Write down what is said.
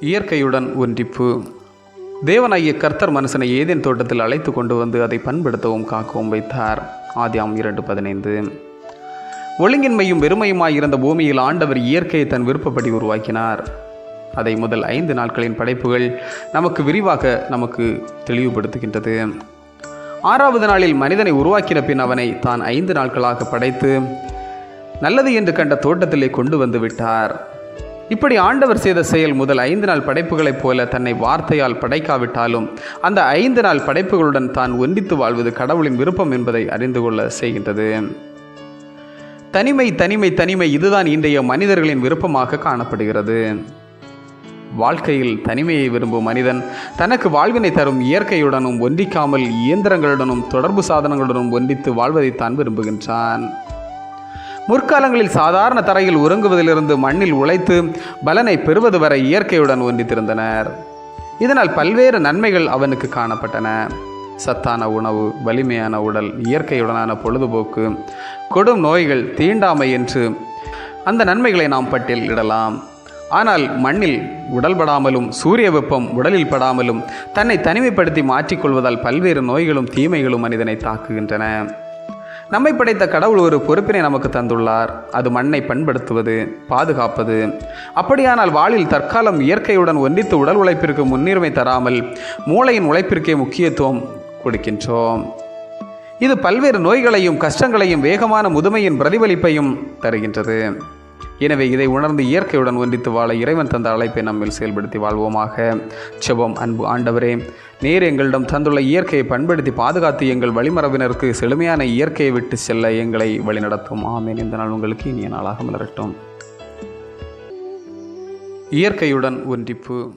இயற்கையுடன் ஒன்றிப்பு. தேவனாகிய கர்த்தர் மனுஷனை ஏதேன் தோட்டத்தில் அழைத்து கொண்டு வந்து அதை பண்படுத்தவும் காக்கவும் வைத்தார். ஆதியாம் இரண்டு பதினைந்து. ஒழுங்கின்மையும் வெறுமையுமாய் இருந்த பூமியில் ஆண்டவர் இயற்கையை தன் விருப்பப்படி உருவாக்கினார். அதை முதல் ஐந்து நாட்களின் படைப்புகள் நமக்கு விரிவாக நமக்கு தெளிவுபடுத்துகின்றது. ஆறாவது நாளில் மனிதனை உருவாக்கின பின் அவனை தான் ஐந்து நாட்களாக படைத்து நல்லது என்று கண்ட தோட்டத்திலே கொண்டு வந்து விட்டார். இப்படி ஆண்டவர் செய்த செயல் முதல் ஐந்து நாள் படைப்புகளைப் போல தன்னை வார்த்தையால் படைக்காவிட்டாலும் அந்த ஐந்து நாள் படைப்புகளுடன் தான் ஒன்றித்து வாழ்வது கடவுளின் விருப்பம் என்பதை அறிந்து கொள்ள செய்கின்றது. தனிமை தனிமை தனிமை இதுதான் இன்றைய மனிதர்களின் விருப்பமாக காணப்படுகிறது. வாழ்க்கையில் தனிமையை விரும்பும் மனிதன் தனக்கு வாழ்வினை தரும் இயற்கையுடனும் ஒன்றிக்காமல் இயந்திரங்களுடனும் தொடர்பு சாதனங்களுடனும் ஒன்றித்து வாழ்வதைத்தான் விரும்புகின்றான். முற்காலங்களில் சாதாரண தரையில் உறங்குவதிலிருந்து மண்ணில் உழைத்து பலனை பெறுவது வரை இயற்கையுடன் ஒன்றித்திருந்தனர். இதனால் பல்வேறு நன்மைகள் அவனுக்கு காணப்பட்டன. சத்தான உணவு வலிமையான உடல் இயற்கையுடனான பொழுதுபோக்கு கொடும் நோய்கள் தீண்டாமை என்று அந்த நன்மைகளை நாம் பட்டியலிடலாம் ஆனால் மண்ணில் உடல்படாமலும் சூரிய வெப்பம் உடலில் படாமலும் தன்னை தனிமைப்படுத்தி மாற்றிக்கொள்வதால் பல்வேறு நோய்களும் தீமைகளும் மனிதனை தாக்குகின்றன. நம்மை படைத்த கடவுள் ஒரு பொறுப்பினை நமக்கு தந்துள்ளார். அது மண்ணை பண்படுத்துவது பாதுகாப்பது. அப்படியானால் வாளில் தற்காலம் இயற்கையுடன் ஒன்றித்து உடல் உழைப்பிற்கு முன்னுரிமை தராமல் மூளையின் உழைப்பிற்கே முக்கியத்துவம் கொடுக்கின்றோம். இது பல்வேறு நோய்களையும் கஷ்டங்களையும் வேகமான முதுமையின் பிரதிபலிப்பையும் தருகின்றது. எனவே இதை உணர்ந்து இயற்கையுடன் ஒன்றித்து வாழ இறைவன் தந்த அழைப்பை நம்மில் செயல்படுத்தி வாழ்வோமாக. செபம் அன்பு ஆண்டவரே நீர் எங்களிடம் தந்துள்ள இயற்கையை பண்படுத்தி பாதுகாத்து எங்கள் வழிமரபினருக்கு செழுமையான இயற்கையை விட்டு செல்ல எங்களை வழிநடத்தும். ஆமேன். இந்த நாள் உங்களுக்கு இனிய நாளாக மலரட்டும். இயற்கையுடன் ஒன்றிப்பு.